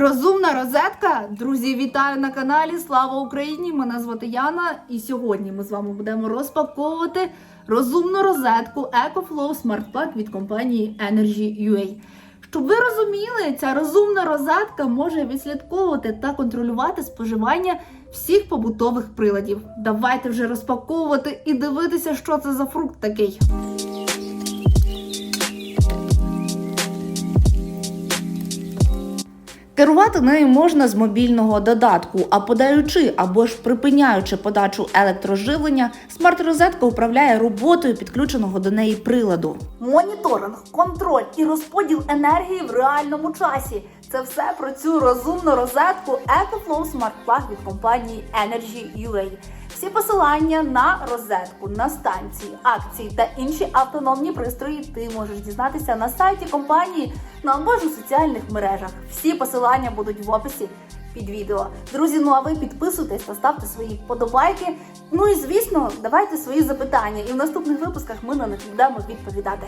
Розумна розетка. Друзі, вітаю на каналі. Слава Україні! Мене звати Яна, і сьогодні ми з вами будемо розпаковувати розумну розетку EcoFlow Smart Plug від компанії Energy UA. Щоб ви розуміли, ця розумна розетка може відслідковувати та контролювати споживання всіх побутових приладів. Давайте вже розпаковувати і дивитися, що це за фрукт такий. Керувати нею можна з мобільного додатку, а подаючи або ж припиняючи подачу електроживлення, смарт-розетка управляє роботою підключеного до неї приладу. Моніторинг, контроль і розподіл енергії в реальному часі. Це все про цю розумну розетку EcoFlow Smart Plug від компанії Energy UA. Всі посилання на розетку, на станції, акції та інші автономні пристрої ти можеш дізнатися на сайті компанії ну або ж у соціальних мережах. Всі посилання будуть в описі під відео. Друзі, ну а ви підписуйтесь та ставте свої вподобайки. Ну і звісно, давайте свої запитання, і в наступних випусках ми на них будемо відповідати.